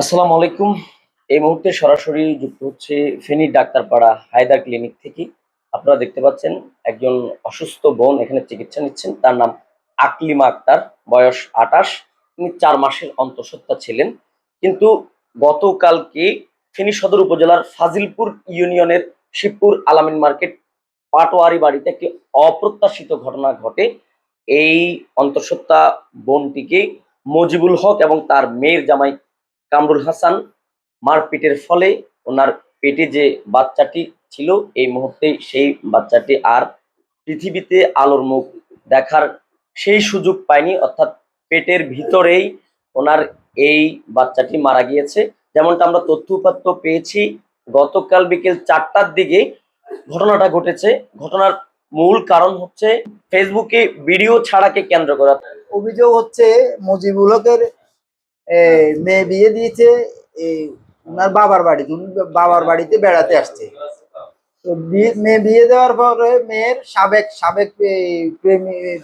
আসসালামু আলাইকুম। এই মুহূর্তে সরাসরি যুক্ত হচ্ছে ফেনী ডাক্তারপাড়া হায়দার ক্লিনিক থেকে। আপনারা দেখতে পাচ্ছেন একজন অসুস্থ বোন এখানে চিকিৎসা নিচ্ছেন। তার নাম আকলিমা আক্তার, বয়স আটাশ তিনি চার মাসের অন্তঃসত্ত্বা ছিলেন। কিন্তু গতকালকে ফেনী সদর উপজেলার ফাজিলপুর ইউনিয়নের শিবপুর আলামিন মার্কেট পাটোয়ারি বাড়িতে একটি অপ্রত্যাশিত ঘটনা ঘটে। এই অন্তঃসত্ত্বা বোনটিকে মজিবুল হক এবং তার মেয়ের জামাই কামরুল হাসান মারপিটের ফলে ওনার পেটে যে বাচ্চাটি ছিল এই মুহূর্তে সেই বাচ্চাটি আর পৃথিবীতে আলোর মুখ দেখার সেই সুযোগ পায়নি। অর্থাৎ পেটের ভিতরেই ওনার এই বাচ্চাটি মারা গিয়েছে। যেমনটা আমরা তথ্য উপাত্ত পেয়েছি গতকাল বিকেল চারটার দিকে ঘটনাটা ঘটেছে। ঘটনার মূল কারণ হচ্ছে ফেসবুকে ভিডিও ছাড়াকে কেন্দ্র করা। অভিযোগ হচ্ছে মুজিবুল হকের এ, মেয়ে বিয়ে দিয়েছে ওনার বাবার উনি বাবার বাড়িতে বেড়াতে আসছে। তো মেয়ে বিয়ে দেওয়ার পরে মেয়ের সাবেক সাবেক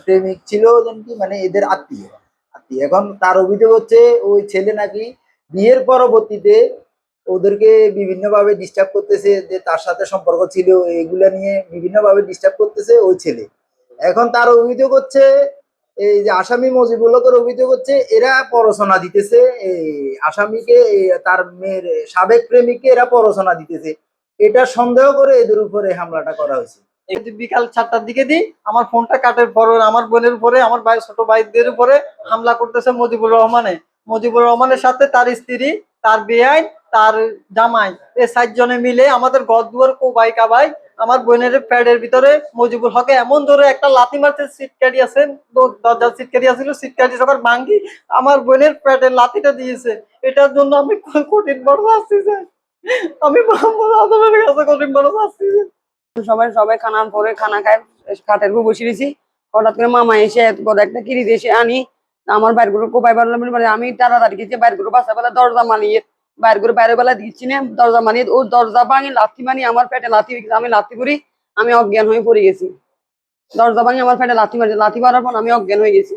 প্রেমিক ছিল কি মানে এদের আত্মীয়। আত্মীয়। এখন তার অভিযোগ হচ্ছে, ওই ছেলে নাকি বিয়ের পরবর্তীতে ওদেরকে বিভিন্নভাবে ডিস্টার্ব করতেছে, যে তার সাথে সম্পর্ক ছিল, এগুলা নিয়ে বিভিন্নভাবে ডিস্টার্ব করতেছে ওই ছেলে। এখন তার অভিযোগ হচ্ছে এই যে আসামি মজিবুল হকের অভিযোগ হচ্ছে, এরা পড়াশোনা দিতেছে, এই আসামিকে তার মেয়ের সাবেক প্রেমিককে এরা পড়াশোনা দিতেছে। এটা সন্দেহ করে এদের উপরে হামলাটা করা হয়েছে। বিকাল চারটার দিকে দিই আমার ফোনটা কাটের পর, আমার বোনের উপরে, আমার ভাই, ছোট ভাইদের উপরে হামলা করতেছে মুজিবুর রহমানে। মুজিবুর রহমানের সাথে তার স্ত্রী, তার বেআইন, তার জামাই, এই চারজনে মিলে আমাদের ঘর দুয়ার কোবাই কাবাই আমার বোনের প্যাডের ভিতরে মজিবুল হকে এমন ধরে একটা লাথি মারতে সিট কাটিয়েছেন দরজার সিট কাটিয়েছিল সিট কাটি যখন ভাঙ্গি আমার বোনের প্যাডের লাথিটা দিয়েছে। এটার জন্য আমি কঠিন বড় আসছি আমি মোহাম্মদ আদমের কাছে কঠিন বড় আসছি সবাই সবাই খানার পরে খানা খায় খাটের উপর বসে রয়েছি। হঠাৎ করে মামা এসে এত বড় একটা কিরি এসে আনি। আমার বাইরগুলো কোপাই পারলাম আমি তাড়াতাড়ি গেছি বাইরগুলো বাসা বেলা দরজা মানিয়ে বাইর করে বাইরে বেলা দিচ্ছি না, দরজা মানিয়ে ও দরজা ভাঙি, লাথি মানি আমার পেটে লাথি। আমি লাথি করি আমি অজ্ঞান হয়ে পড়ে গেছি দরজা ভাঙি আমার পেটে লাথি মারি, লাথি মারার পর আমি অজ্ঞান হয়ে গেছি